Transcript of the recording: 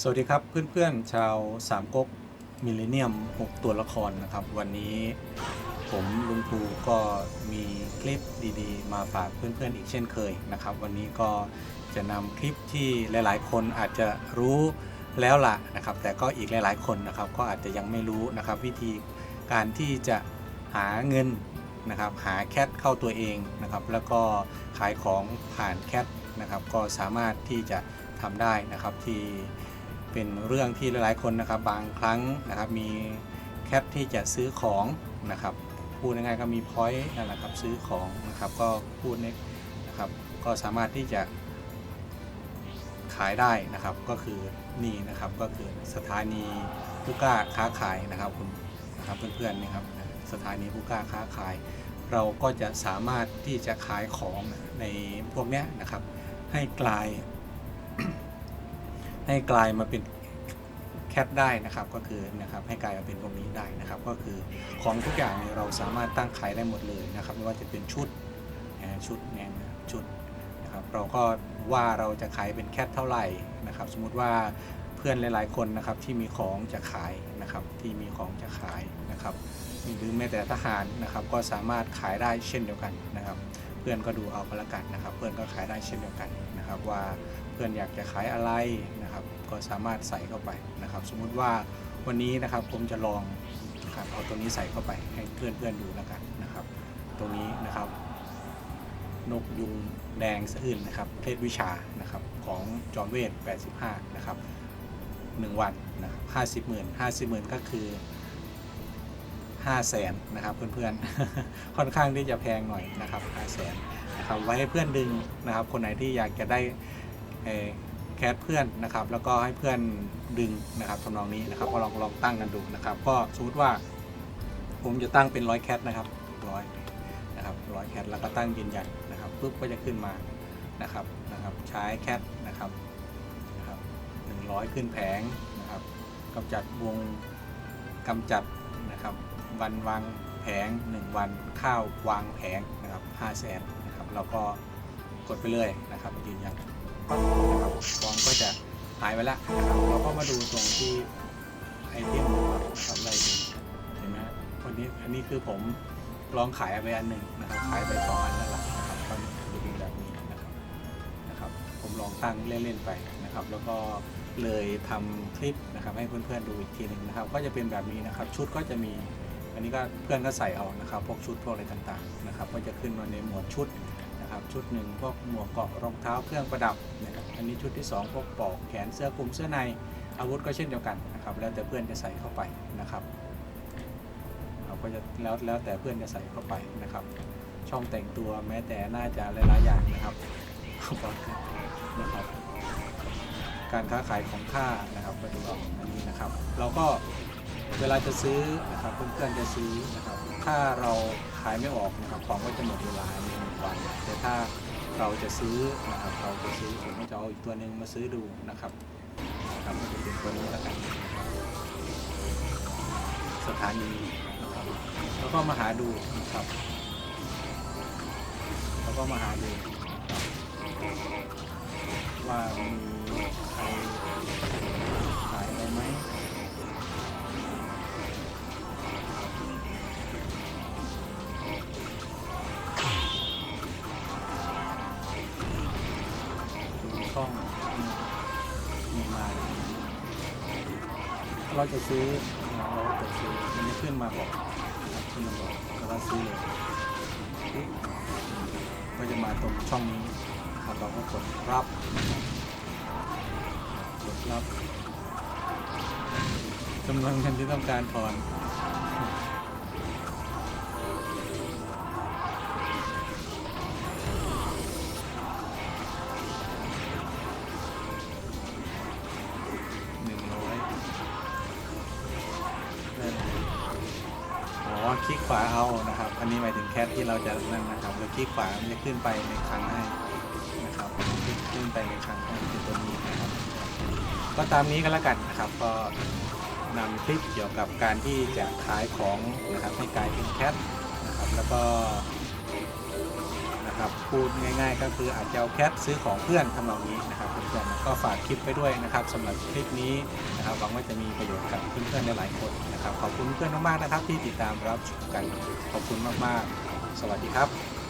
สวัสดีครับเพื่อนๆชาวสามก๊กมิลเลนเนียม 6 ตัวละครนะครับ วันนี้ผมลุงภูก็มีคลิปดีๆ มาฝากเพื่อนๆอีกเช่นเคยนะครับ วันนี้ก็จะนำคลิปที่หลายๆ คนอาจจะรู้แล้วล่ะนะครับ แต่ก็อีกหลายๆ คนนะครับ ก็อาจจะยังไม่รู้นะครับ วิธีการที่จะหาเงินนะครับ หาแคทเข้าตัวเองนะครับ แล้วก็ขายของผ่านแคทนะครับ ก็สามารถที่จะทำได้นะครับที่ เป็นเรื่องที่หลายๆคนนะครับบางครั้งนะครับมีแคปที่จะซื้อของนะครับพูดง่ายๆก็มีพอยต์นั่นแหละครับซื้อของนะครับก็พูดนนะครับก็สามารถที่จะขายได้นะครับก็คือนี่นะครับก็คือสถานีผู้กล้าค้าขายนะครับคุณนะครับเพื่อนๆนี่ครับสถานีผู้กล้าค้าขาย เราก็จะสามารถที่จะขายของในพวกเนี้ยนะครับให้กลาย ให้กลายมาเป็นแคทได้นะครับก็คือนะครับให้กลายมาเป็นพวกนี้ได้นะครับ ก็คือของทุกอย่างเราสามารถตั้งขายได้หมดเลยนะครับไม่ว่าจะเป็นชุดนะชุดเนี่ยชุดนะครับเราก็ว่าเราจะขายเป็นแคทเท่าไหร่นะครับ สมมุติว่าเพื่อนหลาย ๆ คนนะครับที่มีของจะขายนะครับที่มีของจะขายนะครับหรือแม้แต่ทหารนะครับ ก็สามารถขายได้เช่นเดียวกันนะครับ เพื่อนก็ดูเอาก็แล้วกันนะครับ เพื่อนก็ขายได้เช่นเดียวกันนะครับว่า เพื่อนอยากจะขายอะไรนะครับก็สามารถใส่เข้าไปนะครับ สมมุติว่าวันนี้นะครับผมจะลองครับเอาตัวนี้ใส่เข้าไปให้เพื่อนเพื่อนดูแล้วกันนะครับ ตรงนี้นะครับ นกยุงแดงสะอื่นนะครับเพศวิชานะครับของจอมเวท 85 นะครับ 1 วันนะครับ50หมื่น50หมื่นก็คือ5แสนนะครับเพื่อนๆ ค่อนข้างที่จะแพงหน่อยนะครับ5แสนนะครับไว้ให้เพื่อนดึงนะครับ คนไหนที่อยากจะได้ แคสเพื่อนนะครับแล้วก็ให้เพื่อนดึงนะครับทำนองนี้นะครับก็ลองลองตั้งกันดูนะครับก็สมมติว่า ผมจะตั้งเป็นร้อยแคทนะครับร้อยนะครับร้อยแคทแล้วก็ตั้งยืนยันนะครับปุ๊บก็จะขึ้นมานะครับนะครับใช้แคทนะครับนะครับหนึ่งร้อยขึ้นแผงนะครับกำจัดวงกำจัดนะครับวันวางแผง 1 วันข้าววางแผงนะครับ5 0 0แสนนะครับแล้วก็กดไปเลยนะครับยืนยัน ฟองก็จะหายไปแล้วนะครับเราก็มาดูตรงที่ไอเทมนะครับอะไรดูเห็นไหมวันนี้อันนี้คือผมลองขายไปอันหนึ่งนะครับขายไปสองอันแล้วล่ะนะครับก็ดูเป็นแบบนี้นะครับนะครับ ผมลองตั้งเล่นๆไปนะครับ แล้วก็เลยทำคลิปนะครับให้เพื่อนๆดูอีกทีหนึ่งนะครับ ก็จะเป็นแบบนี้นะครับ ชุดก็จะมีอันนี้ก็เพื่อนก็ใส่เอานะครับ พวกชุดพวกอะไรต่างๆนะครับ ก็จะขึ้นมาในหมวดชุด นะครับชุดหนึ่งพวกหมวกเกาะรองเท้าเครื่องประดับนะครับอันนี้ชุดที่ 2 พวกปลอกแขนเสื้อคลุมเสื้อในอาวุธก็เช่นเดียวกันนะครับแล้วแต่เพื่อนจะใส่เข้าไปนะครับเราก็จะแล้วแล้วแต่เพื่อนจะใส่เข้าไปนะครับ ช่องแต่งตัวแม้แต่น่าจะหลายๆอย่างนะครับนะครับการค้าขายของค่านะครับก็ดูเอาอันนี้นะครับ เราก็เวลาจะซื้อนะครับเพื่อนๆจะซื้อนะครับ ถ้าเราขายไม่ออกนะครับของก็จะหมดเวลานหนึ่ง วันแต่ถ้าเราจะซื้อนะครับเราจะซื้อผมก็จะเอาอีกตัวหนึ่งมาซื้อดูนะครับนะครับก็จะเป็นตัวนี้แล้วกันสถานีนะครับแล้วก็มาหาดูนะครับแล้วก็มาหาดูว่ามีใครขายอะไรไหม ช่องมีมาเราจะซื้อนะเราก็กดซื้อมันจะขึ้นมาบอกขึ้นมาบอกแล้วก็ซื้อเลยปึ๊บก็จะมาตรงช่องนี้ครับเราก็กดรับกดรับจำนวนเงินที่ต้องการถอน คลิกขวาเอานะครับ อันนี้หมายถึงแคทที่เราจะนั่นนะครับเราคลิกขวามันจะขึ้นไปในครั้งให้นะครับขึ้นไปในครั้งให้คือตัวนี้นะครับ ก็ตามนี้ก็แล้วกันนะครับ ก็นำคลิปเกี่ยวกับการที่จะขายของนะครับให้กลายเป็นแคทนะครับแล้วก็ นะครับพูดง่าย ๆ ก็คืออาจจะเอาแคปซื้อของเพื่อนทำนองนี้นะครับเพื่อนๆก็ฝากคลิปไปด้วยนะครับสำหรับคลิปนี้นะครับหวังว่าจะมีประโยชน์กับเพื่อนๆหลายๆคนนะครับขอบคุณเพื่อนมากๆนะครับที่ติดตามรับชมกันขอบคุณมากๆ สวัสดีครับ